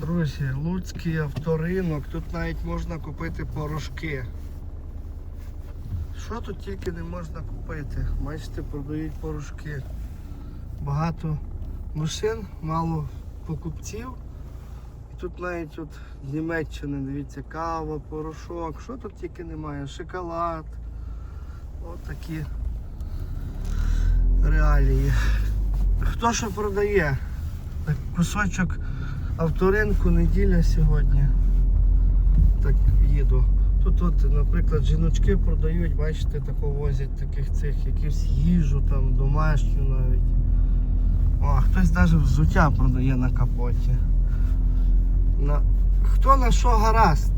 Друзі, Луцький авторинок, тут навіть можна купити порошки. Що тут тільки не можна купити? Бачите, продають порошки. Багато машин, мало покупців. І тут навіть от з Німеччини, дивіться, кава, порошок, що тут тільки немає, шоколад. От такі реалії. Хто що продає? Кусочок авторинку неділя сьогодні. Так їду. Тут, от, наприклад, жіночки продають, бачите, тако возять таких цих, якусь їжу там, домашню навіть. О, хтось навіть взуття продає на капоті. На... Хто на що гаразд?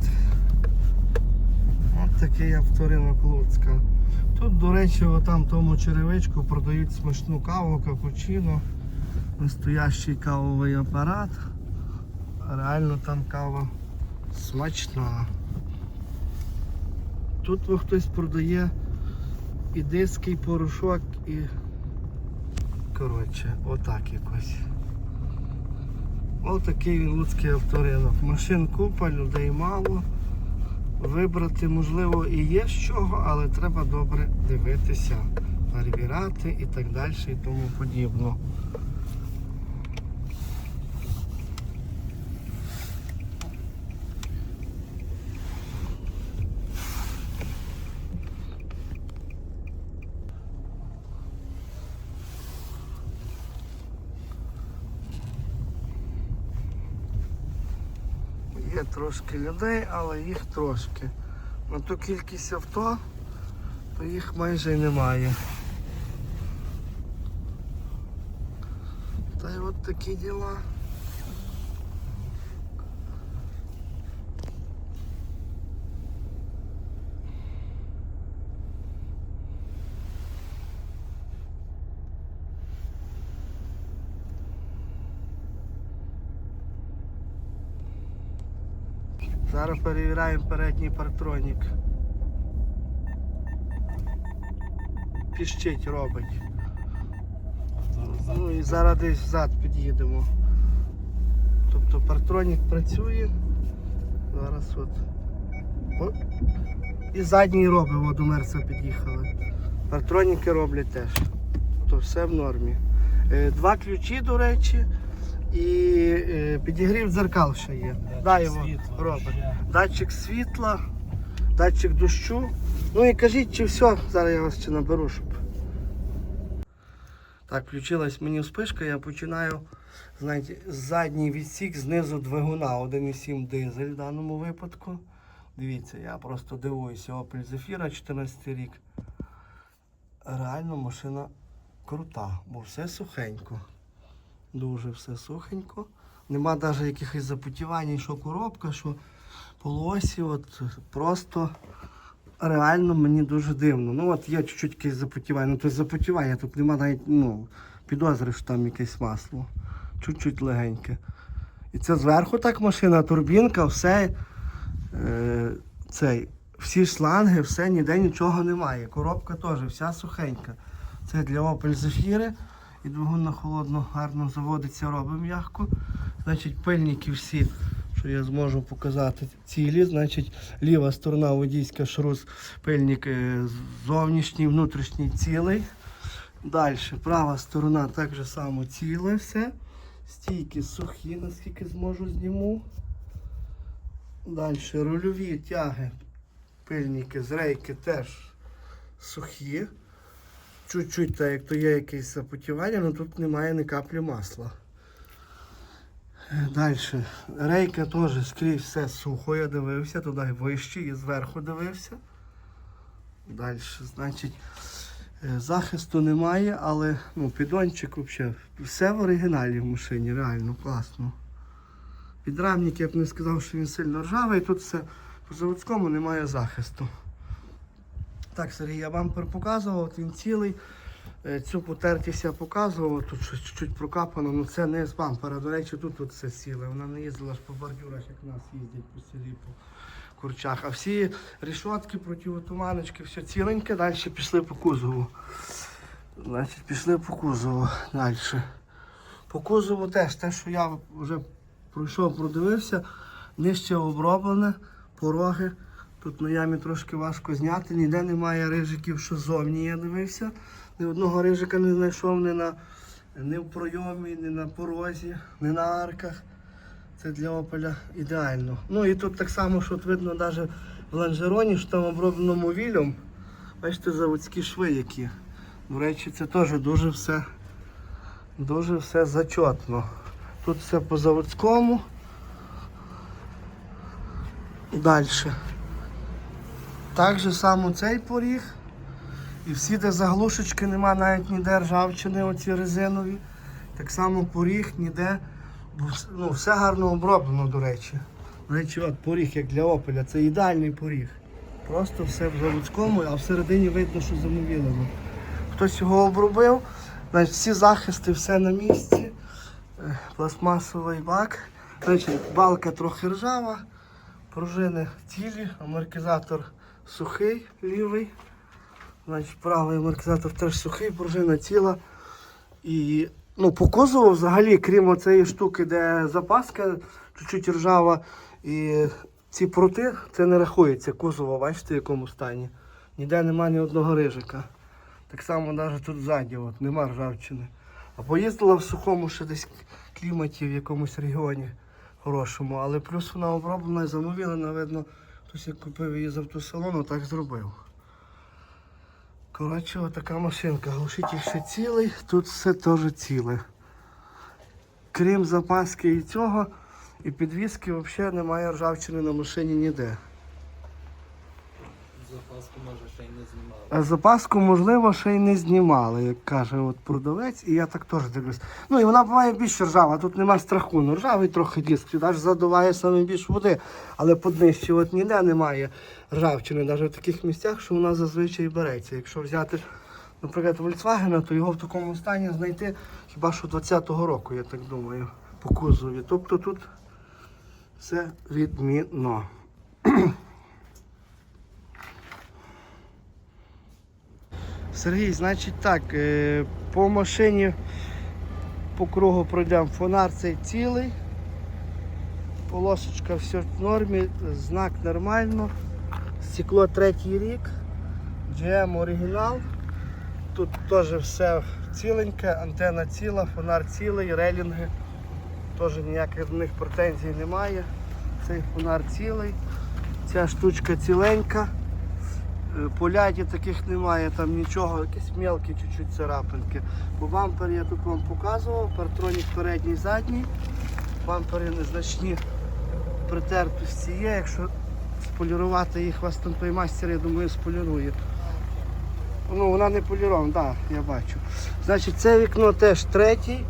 От такий авторинок Луцька. Тут, до речі, отам тому черевичку продають смачну каву, капучино, настоящий кавовий апарат. Реально там кава смачна. Тут хтось продає і диски, порошок, і коротше, отак якось. Отакий він луцький авторинок. Машин купа, людей мало. Вибрати можливо і є з чого, але треба добре дивитися, перевіряти і так далі і тому подібно. Є трошки людей, але їх трошки. На ту кількість авто, то їх майже немає. Та й от такі діла. Зараз перевіряємо передній партронік. Піщить робить. Ну і зараз десь взад під'їдемо. Тобто партронік працює. Зараз от. І задній робить, от до Мерса під'їхали. Партроніки роблять теж. То все в нормі. Е, Два ключі, до речі, і е, підігрів дзеркал ще є. Да, його робить. Датчик світла, датчик дощу. Ну і кажіть, чи все, зараз я вас ще наберу, щоб. Так, включилась мені вспишка, я починаю знаєте, задній відсік знизу двигуна 1,7 дизель в даному випадку. Дивіться, я просто дивуюся, Opel Zafira 14 рік. Реально машина крута, бо все сухенько. Дуже все сухенько. Нема навіть якихось запотівань, що коробка, що полосі. От просто реально мені дуже дивно. Ну от є чуть-чуть якесь запотівання. Ну то запотівання, тут нема навіть ну, підозри, що там якесь масло. Чуть-чуть легеньке. І це зверху так машина, турбінка, все. Е, цей, всі шланги, все, ніде нічого немає. Коробка теж вся сухенька. Це для Opel Zafira. І двигун на холодно гарно заводиться, робить м'яко. Значить, пильники всі, що я зможу показати, цілі. Значить, ліва сторона водійська шрус, пильник е, зовнішній, внутрішній цілий. Далі, права сторона так же само ціле все. Стійки сухі, наскільки зможу зніму. Далі рульові тяги, пильники з рейки теж сухі. Чуть-чуть, так, як то є якесь запотівання, але тут немає ні каплі масла. Далі. Рейка теж скрізь все сухо, я дивився, туди вище і зверху дивився. Далі, значить, е, захисту немає, але ну, підончик взагалі. Все в оригіналі в машині, реально класно. Підрамник, я б не сказав, що він сильно ржавий, тут все по заводському немає захисту. Так, Сергій, я бампер показував, от він цілий. Е, Цю потертість я показував, тут щось чуть-чуть прокапано, але це не з бампера. До речі, тут от все ціле. Вона не їздила ж по бордюрах, як нас їздять по селі по курчах. А всі рішотки, противотуманочки, все ціленьке, далі пішли по кузову. Значить, пішли по кузову далі. По кузову теж те, що я вже пройшов, продивився, нижче оброблене, пороги. Тут на ямі трошки важко зняти, ніде немає рижиків, що зовні я дивився. Ні одного рижика не знайшов ні, на, ні в пройомі, ні на порозі, ні на арках. Це для опеля ідеально. Ну і тут так само, що видно навіть в ланжероні, що там обробленому вілем. Бачите, заводські шви які. До речі, це теж дуже все, дуже все зачетно. Тут все по заводському. Далі. Так же само цей поріг. І всі, де заглушечки, нема навіть ніде ржавчини, оці резинові. Так само поріг ніде. Ну, все гарно оброблено, до речі. До речі, от поріг як для опеля, це ідеальний поріг. Просто все в заводському, а всередині видно, що замовілено. Хтось його обробив, значить всі захисти, все на місці. Е, Пластмасовий бак. Значить, балка трохи ржава, пружини цілі, амортизатор сухий, лівий. Значить, правий амортизатор теж сухий, пружина ціла. І ну, по кузову взагалі, крім цієї штуки, де запаска чуть-чуть ржава, і ці прути, це не рахується кузово, бачите, в якому стані. Ніде немає ні одного рижика. Так само навіть тут ззаді, от, нема ржавчини. А поїздила в сухому ще десь кліматі в якомусь регіоні хорошому, але плюс вона оброблена і замовілена, видно, хтось як купив її з автосалону, так зробив. Коротше, отака машинка. Глушитель ще цілий, тут все теж ціле. Крім запаски і цього, і підвіски взагалі немає ржавчини на машині ніде. Запаску може ще й не знімали. Запаску, можливо, ще й не знімали, як каже от продавець, і я так теж дивлюсь. Ну і вона буває більш ржава, тут нема страху. Ну, ржавий трохи диск, сюди задуває саме більш води, але поднижче от ніде немає ржавчини, навіть в таких місцях, що вона зазвичай береться. Якщо взяти, наприклад, Volkswagen, то його в такому стані знайти хіба що 20-го року, я так думаю, по кузові. Тобто тут все відмінно. Сергій, значить так, е, по машині по кругу пройдемо. Фонар цей цілий. Полосочка все в нормі, знак нормально. Стекло третій рік. GM оригінал. Тут теж все ціленьке, антена ціла, фонар цілий, релінги. Теж ніяких до них претензій немає. Цей фонар цілий, ця штучка ціленька. Е, Поляді таких немає, там нічого, якісь мелкі чуть-чуть царапинки. По бампері я тут вам показував, партронік передній задній. Бампери незначні притертості є. Якщо сполірувати їх, вас там той майстер, я думаю, сполірує. Ну, вона не полірована, так, я бачу. Значить, це вікно теж третій,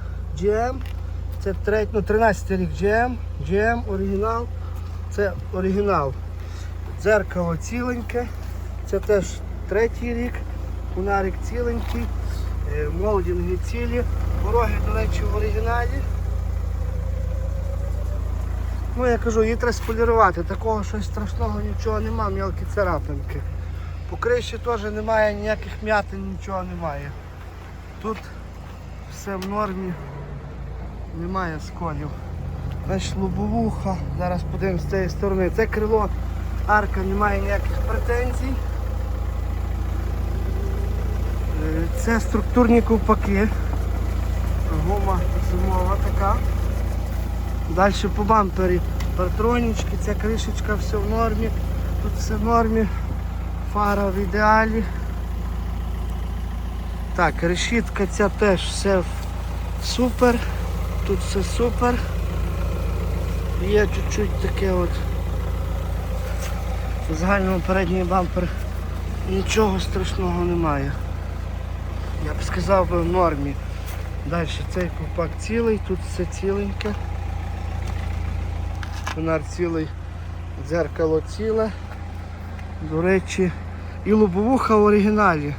GM. Це третій, ну, 13 рік GM, GM оригінал. Це оригінал. Дзеркало ціленьке. Це теж третій рік, фонарик ціленький, е, молдинги цілі, пороги, до речі, в оригіналі. Ну, я кажу, її треба сполірувати, такого щось страшного нічого нема, мелкі царапинки. По криші теж немає ніяких м'ятин, нічого немає. Тут все в нормі, немає сколів. Значить, лобовуха, зараз подивимось з цієї сторони. Це крило арка немає ніяких претензій. Е, Це структурні ковпаки. Гума зимова така. Далі по бампері партронічки, ця кришечка все в нормі. Тут все в нормі. Фара в ідеалі. Так, решітка ця теж все супер. Тут все супер. Є чуть-чуть таке от загальному передній бампер нічого страшного немає. Я б сказав би в нормі. Далі цей ковпак цілий, тут все ціленьке. Фонар цілий, дзеркало ціле. До речі, і лобовуха в оригіналі.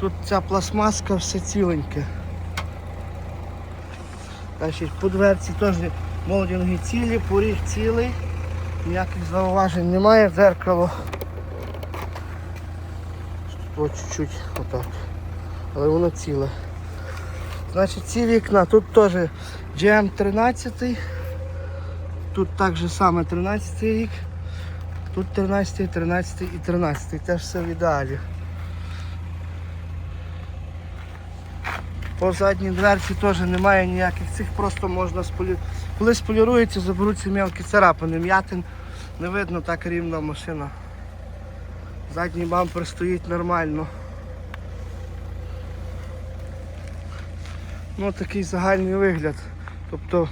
Тут ця пластмаска все ціленьке. Значить, по дверці теж молдинги цілі, поріг цілий, ніяких зауважень немає, дзеркало. Тут чуть-чуть отак. Але воно ціле. Значить, ці вікна тут теж GM 13. Тут так же саме 13 рік. Тут 13, 13 і 13. Теж все в ідеалі. По задній дверці теж немає ніяких цих, просто можна сполі... Коли сполірується, заберуться мелкі царапини, м'ятин. Не видно так рівна машина. Задній бампер стоїть нормально. Ну такий загальний вигляд. Тобто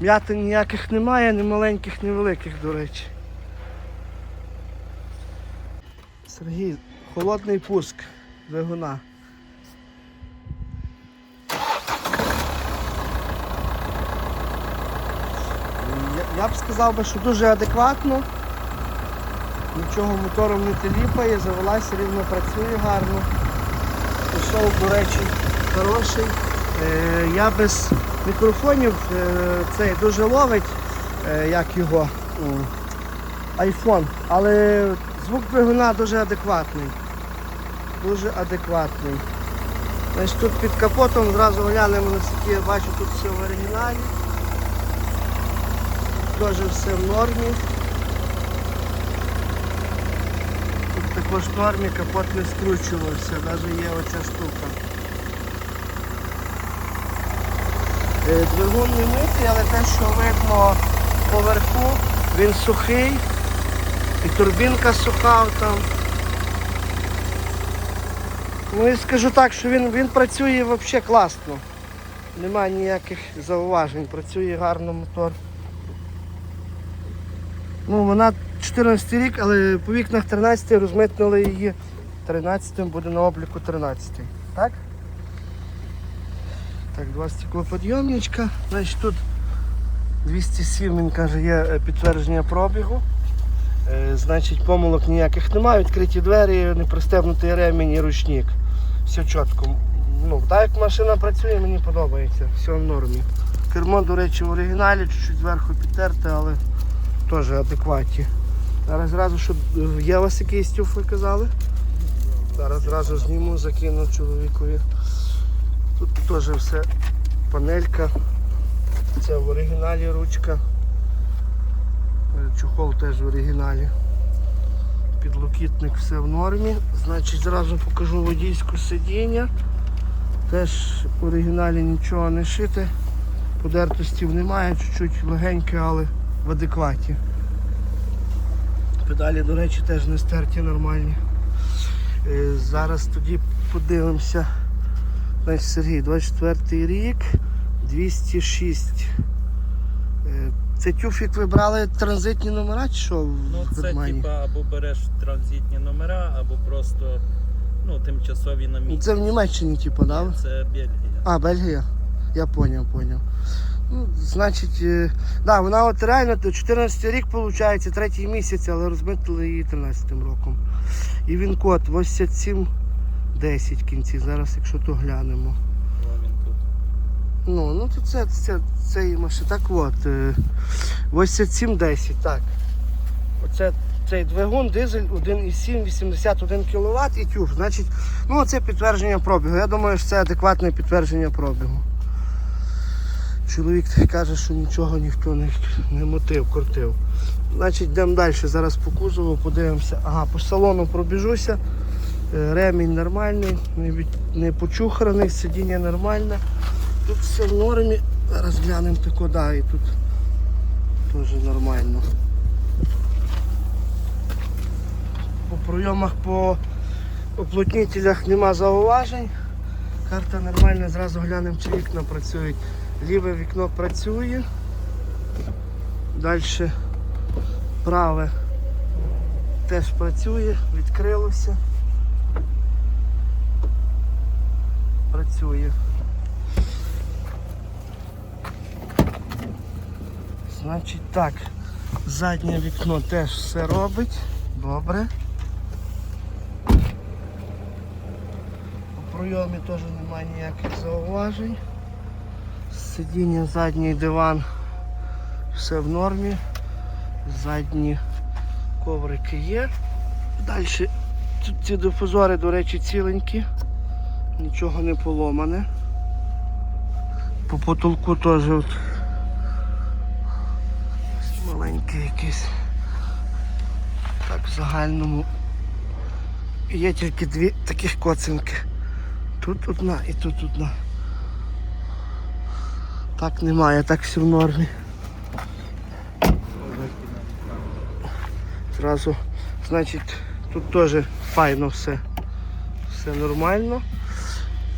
м'ятин ніяких немає, ні маленьких, ні великих, до речі. Сергій, холодний пуск двигуна. Я, б сказав би, що дуже адекватно. Нічого мотором не теліпає, завелася, рівно працює гарно. Пішов, до речі, хороший. Е, я без мікрофонів е, цей дуже ловить, е, як його айфон, але звук двигуна дуже адекватний. Дуже адекватний. Значить, тут під капотом зразу глянемо наскільки я бачу, тут все в оригіналі. Теж все в нормі. Тут також капот не скручувався, навіть є оця штука. Е, Двигун не митий, але те, що видно поверху, він сухий. І турбінка суха там. Ну і скажу так, що він, він працює взагалі класно. Немає ніяких зауважень, працює гарно мотор. Ну, вона 14 рік, але по вікнах 13 розмитнили її 13-м, буде на обліку 13. Так? Так, два стеклоподйомничка. Значить тут 207, він каже, є е, підтвердження пробігу. Е, Значить, помилок ніяких немає, відкриті двері, не пристебнутий ремінь і ручник. Все чітко. Ну, так як машина працює, мені подобається. Все в нормі. Кермо, до речі, в оригіналі, чуть-чуть зверху підтерте, але теж адекватні. Зараз зразу, щоб е, є у вас якийсь тюф, ви казали? Зараз зразу зніму, закину чоловікові. Тут теж все панелька. Це в оригіналі ручка. Е, Чохол теж в оригіналі. Підлокітник все в нормі. Значить зразу покажу водійську сидіння. Теж в оригіналі нічого не шите. Подертостів немає, чуть-чуть легеньке, але в адекваті. Педалі, до речі, теж не стерті нормальні. Е, Зараз тоді подивимося. Значить, Сергій, 24 рік, 206. Е, Це тюфік ви брали транзитні номера чи що в Ну це Германії? типа або береш транзитні номера, або просто ну, тимчасові на місці. Це в Німеччині, типу, да? Це Бельгія. А, Бельгія. Я поняв, поняв. Ну, значить, е, да, вона от реально 14 рік виходить, третій місяць, але розмитили її 13 роком. І він код 8710 в кінці, зараз якщо то глянемо. Він. Ну, ну то це, це, це її машина. Так от, е, 8710, так. Оце цей двигун, дизель 1,7, 81 кВт і тюф. Значить, ну це підтвердження пробігу. Я думаю, що це адекватне підтвердження пробігу. Чоловік каже, що нічого ніхто не, не мотив, крутив. Значить, йдемо далі. Зараз по кузову подивимося. Ага, по салону пробіжуся. Е, Ремінь нормальний, не, почуханий, сидіння нормальне. Тут все в нормі. Зараз глянемо тако, да, і тут теж нормально. По пройомах по оплотнителях нема зауважень. Карта нормальна, зразу глянемо, чи вікна працюють. Ліве вікно працює. Далі праве теж працює, відкрилося. Працює. Значить так, заднє вікно теж все робить. Добре. У пройомі теж немає ніяких зауважень. Сидіння, задній диван, все в нормі. Задні коврики є. Далі тут ці дифузори, до речі, ціленькі. Нічого не поломане. По потолку теж от маленький якийсь. Так, в загальному є тільки дві таких коцинки. Тут одна і тут одна. Так немає, так все в нормі. Зразу, значить, тут теж файно все. Все нормально.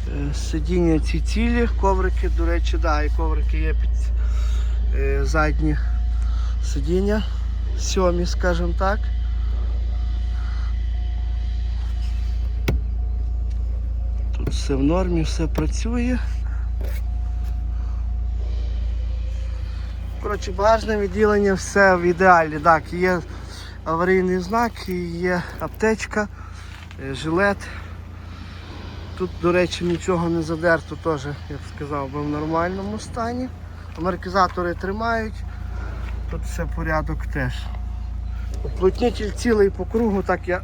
Е, Сидіння ці цілі, коврики, до речі, да, і коврики є під е, задні сидіння, сьомі, скажімо так. Тут все в нормі, все працює. Коротше, багажне відділення все в ідеалі. Так, є аварійний знак, є аптечка, е, жилет. Тут, до речі, нічого не задерто, теж, я б сказав, би в нормальному стані. Амортизатори тримають, тут все порядок теж. Уплотнитель цілий по кругу, так я,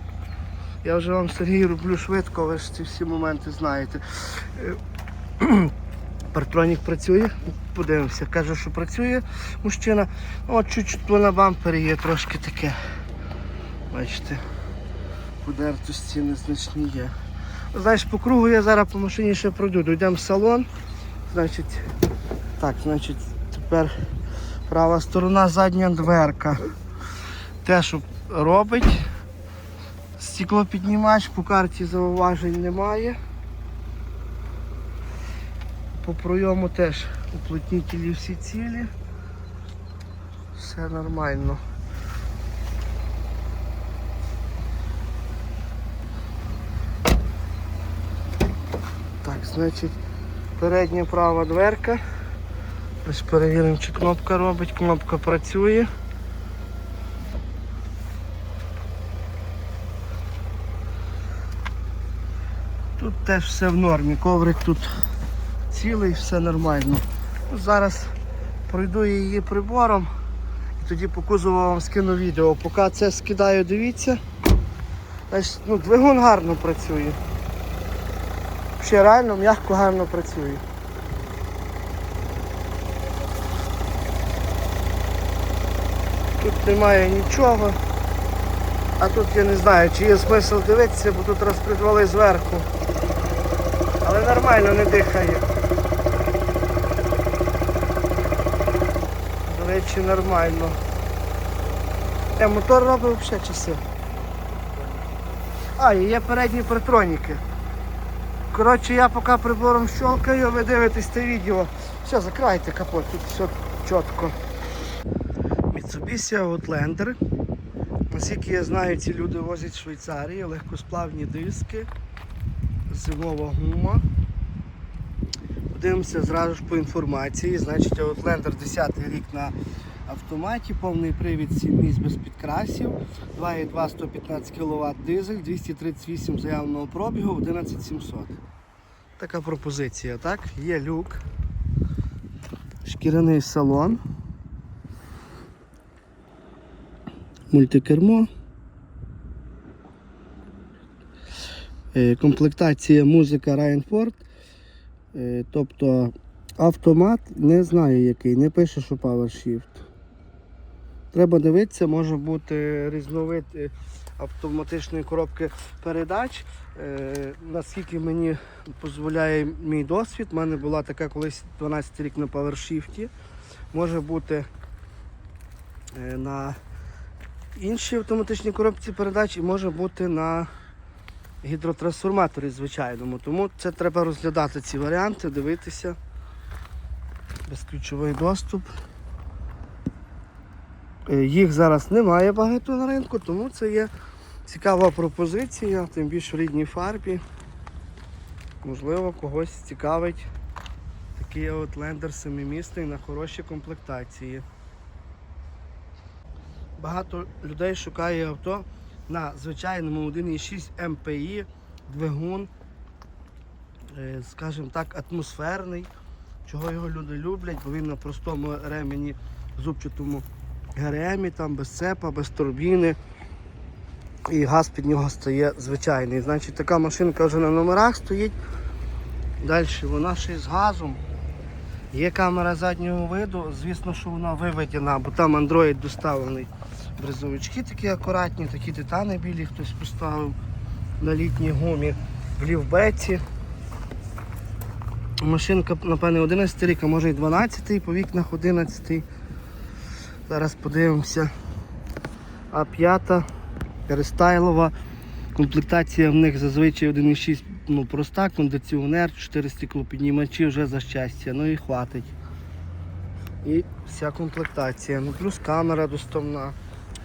я вже вам Сергій роблю швидко, ви ж ці всі моменти знаєте. Партронік працює, подивимося, каже, що працює мужчина. От чуть-чуть на бампері є трошки таке. Бачите, подертості незначні є. Знаєш, по кругу я зараз по машині ще пройду. Дійдемо в салон. Значить, так, значить, тепер права сторона, задня дверка. Те, що робить. Стеклопіднімач по карті зауважень немає. По пройому теж уплотнителі всі цілі. Все нормально. Так, значить, передня права дверка. Ось перевіримо, чи кнопка робить, кнопка працює. Тут теж все в нормі, коврик тут цілий, все нормально. Ну, зараз пройду її прибором і тоді по кузову вам скину відео. Поки це скидаю, дивіться. Значить, ну, двигун гарно працює. Ще реально м'яко гарно працює. Тут немає нічого. А тут я не знаю, чи є смисл дивитися, бо тут розпредвали зверху. Але нормально не дихає. Речі, нормально. Е, мотор робить взагалі часи. А, і є передні притроніки. Коротше, я поки прибором щелкаю, ви дивитесь це відео. Все, закривайте капот, тут все чітко. Mitsubishi Outlander. Наскільки я знаю, ці люди возять в Швейцарії, легкосплавні диски, зимова гума. Подивимося зразу ж по інформації. Значить, Outlander 10 рік на автоматі, повний привід 7 місць без підкрасів, 2,2 115 кВт дизель, 238 заявленого пробігу, 11700. Така пропозиція, так? Є люк, шкіряний салон, мультикермо. Е, Комплектація музика Е, Тобто автомат не знаю який, не пише, що PowerShift. Треба дивитися, може бути різновид е, автоматичної коробки передач. Е, Наскільки мені дозволяє мій досвід, у мене була така колись 12 рік на PowerShift. Може бути е, на іншій автоматичній коробці передач і може бути на гідротрансформаторі звичайному. Тому це треба розглядати ці варіанти, дивитися. Безключовий доступ. Е, Їх зараз немає багато на ринку, тому це є цікава пропозиція, тим більше в рідній фарбі. Можливо, когось цікавить такий Outlander семимісний на хорошій комплектації. Багато людей шукає авто на звичайному 1,6 МПІ, двигун, е, скажімо так, атмосферний. Чого його люди люблять, бо він на простому ремені зубчатому ГРМі, там без цепа, без турбіни. І газ під нього стає звичайний. Значить, така машинка вже на номерах стоїть. Далі вона ще з газом. Є камера заднього виду, звісно, що вона виведена, бо там Android доставлений. Бризовички такі акуратні, такі титани білі хтось поставив на літній гумі в лівбеці. Машинка, напевне, 11 рік, а може і 12-й, по вікнах 11-й. Зараз подивимося. А5, перестайлова. Комплектація в них зазвичай 1,6 ну, проста, кондиціонер, 4 стеклопіднімачі вже за щастя, ну і хватить. І вся комплектація. Ну плюс камера доставна,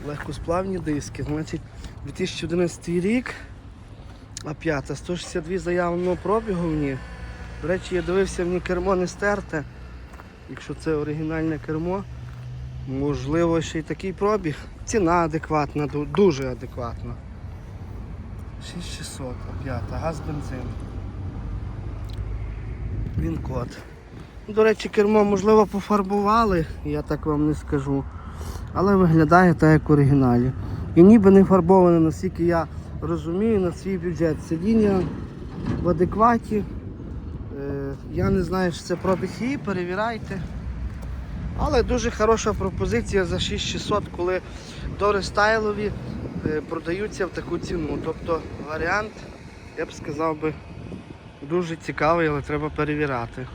легкосплавні диски. Значить, 2011 рік, а 5, 162 заявленого пробігу в ній. До речі, я дивився в ній кермо не стерте. Якщо це оригінальне кермо, можливо ще й такий пробіг. Ціна адекватна, дуже адекватна. 6600, а 5, газ бензин. Він код. До речі, кермо можливо пофарбували, я так вам не скажу. Але виглядає так, як в оригіналі. І ніби не фарбоване, наскільки я розумію, на свій бюджет. Сидіння в адекваті. Е, Я не знаю, чи це пробіг її, перевіряйте. Але дуже хороша пропозиція за 6600, коли до рестайлові е, продаються в таку ціну. Тобто варіант, я б сказав би, дуже цікавий, але треба перевіряти.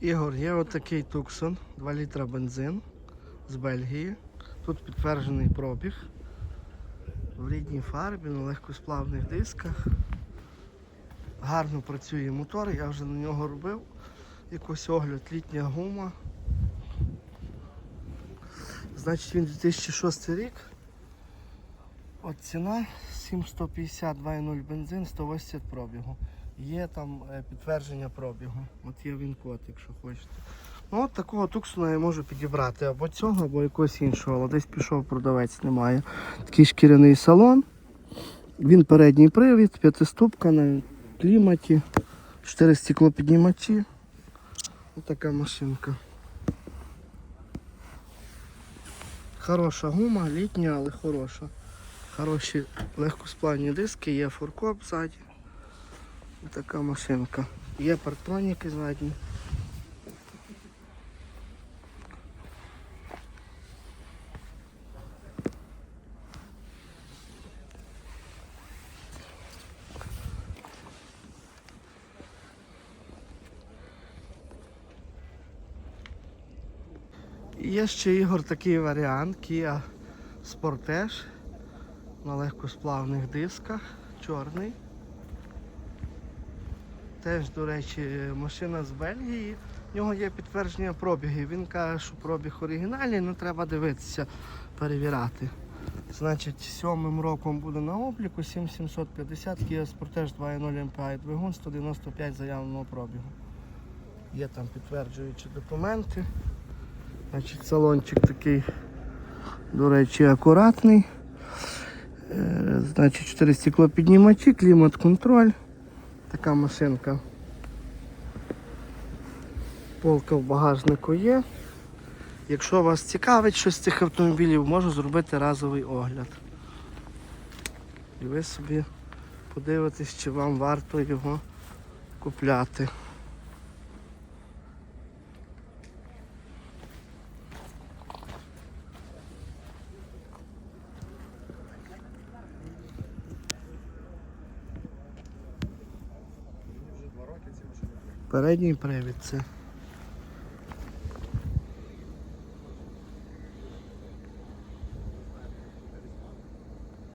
Ігор, є отакий Туксон, 2 літра бензин з Бельгії. Тут підтверджений пробіг. В рідній фарбі, на легкосплавних дисках. Гарно працює мотор, я вже на нього робив. Якось огляд, літня гума. Значить він 2006 рік. От ціна 7150 2.0 бензин, 180 пробігу. Є там е, підтвердження пробігу. От є він код, якщо хочете. Ну от такого туксона я можу підібрати або цього, або якогось іншого, але десь пішов продавець, немає. Такий шкіряний салон. Він передній привід, п'ятиступка на кліматі, 4 стеклопіднімачі. Ось така машинка. Хороша гума, літня, але хороша. Хороші легкосплавні диски, є фуркоп ззаді. Така машинка. Є партроніки задні. Є ще Ігор такий варіант Kia Sportage на легкосплавних дисках, чорний. Теж, до речі, машина з Бельгії. В нього є підтвердження пробігів. Він каже, що пробіг оригінальний, але треба дивитися, перевіряти. Значить, сьомим роком буде на обліку 7750 Kia Sportage 2.0 MPI двигун 195 заявленого пробігу. Є там підтверджуючі документи. Значить, салончик такий, до речі, акуратний. Е, Значить, 4 стеклопіднімачі, клімат-контроль. Така машинка. Полка в багажнику є. Якщо вас цікавить щось з цих автомобілів, можу зробити разовий огляд. І ви собі подивитесь, чи вам варто його купляти. Передній привід це.